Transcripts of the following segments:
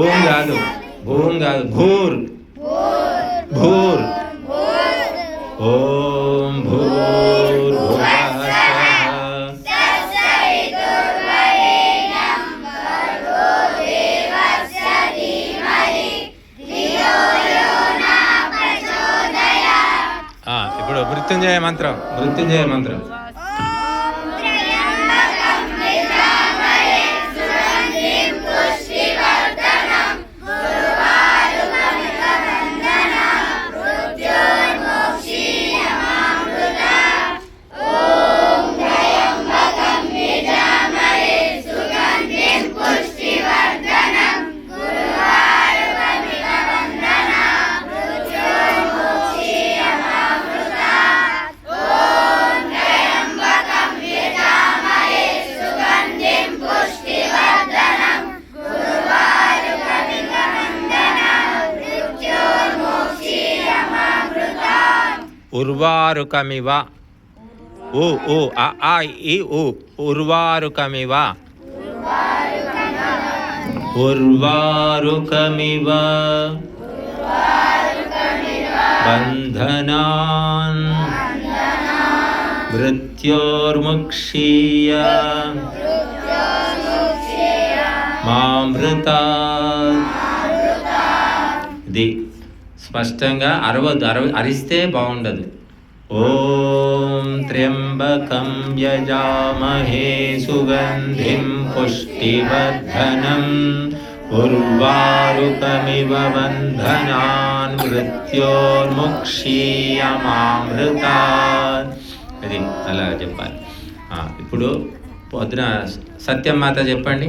కాదు. భూమ్ కాదు. భూర్. భూర్. ఓం భూర్ ఇప్పుడు మృత్యుంజయ మంత్రం. మృత్యుంజయ మంత్రం. उर्वारुकमिव। ओ ओ आ आ ई ओ उर्वारुकमिव। उर्वारुकमिव। बन्धनान्। मृत्योर्मुक्षीय। मामृता दि స్పష్టంగా అరవదు అరవ అరిస్తే బాగుండదు. ఓం త్ర్యంబకం యజామహే సుగంధిం పుష్టివర్ధనం. ఉర్వారుకమివ బంధనాన్ మృత్యోర్ముక్షీయమామృతాన్. అది అలా చెప్పాలి. ఇప్పుడు పొద్దున సత్యం మాత చెప్పండి.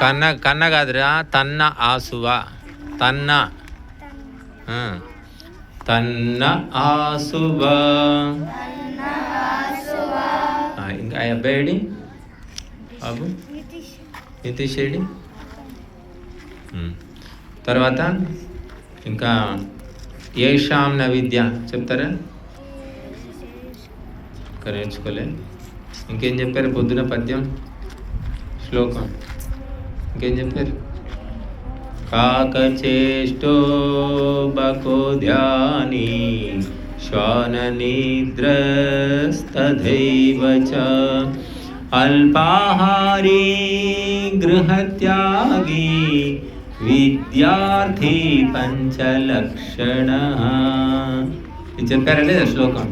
కన్న కన్న కాదురా తన్న ఆసువ. తన్న. తన్న ఆసువ. ఇంకా ఆ అబ్బాయిడి బాబు? నితీష్ ఏడి తర్వాత ఇంకా ఏషాం నా విద్య చెప్తారా? ఇంకా నేర్చుకోలే. ఇంకేం చెప్పారు పొద్దున పద్యం? శ్లోకం. ఇంకేం చెప్పారు కాకచేష్టో బకోధ్యాని శ్వాననిద్రస్తథైవ చ అల్పాహారీ గృహత్యాగి విద్యార్థి పంచలక్షణ ఇది చెప్పారా లేదా శ్లోకం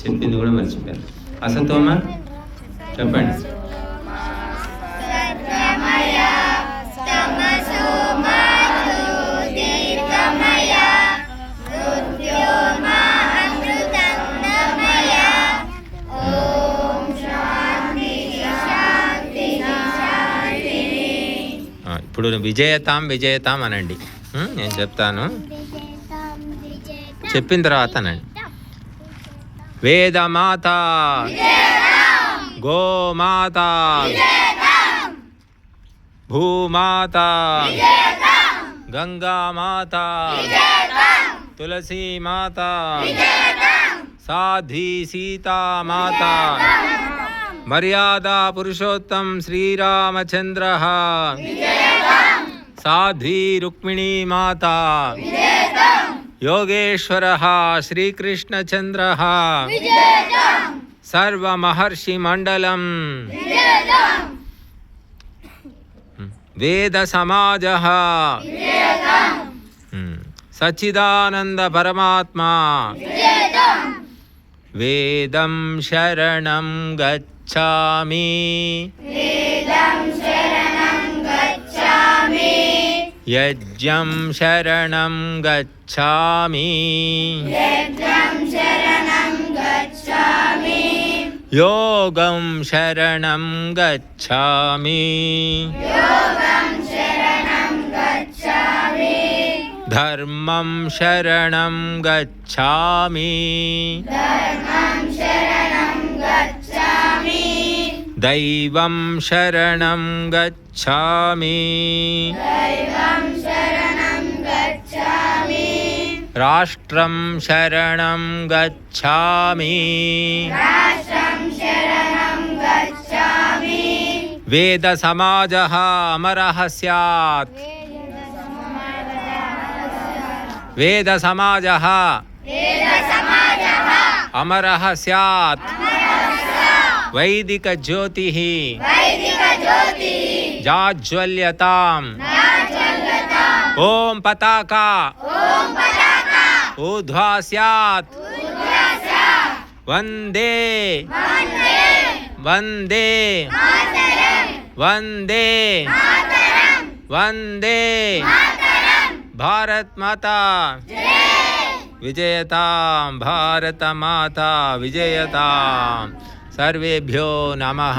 చెప్పింది కూడా మర్చిపోయారు అసతోమ చెప్పండి ఇప్పుడు విజయతాం విజయతాం అనండి. నేను చెప్తాను. చెప్పిన తర్వాత అనండి. వేదమాత. గోమాత. భూమాత. గంగామాత. తులసీమాత. సాధ్వి సీతామాత. మర్యాదా పురుషోత్తం శ్రీరామచంద్ర. సాధ్వీ రుక్మిణీ మాత. యోగేశ్వర శ్రీకృష్ణచంద్ర. సర్వమహర్షిమండలం. వేద సమాజ సచ్చిదానంద పరమాత్మా. వేదం శరణం గచ్చ गच्छामि। वेदं शरणं गच्छामि। यज्ञं शरणं गच्छामि। योगं शरणं गच्छामि। धर्मं शरणं गच्छामि। दैवं शरणं गच्छामि। राष्ट्रं शरणं गच्छामि। वेदसमाजः अमरः स्यात् वेदसमाजः अमरः स्यात् वैदिकज्योतिः जाज्वल्यताम्। ॐ पताका। ऊर्ध्वा स्यात्। वंदे। वंदे। वंदे। वंदे। भारत माता। विजयतां। भारतमाता विजयतां। सर्वेभ्यो नमः।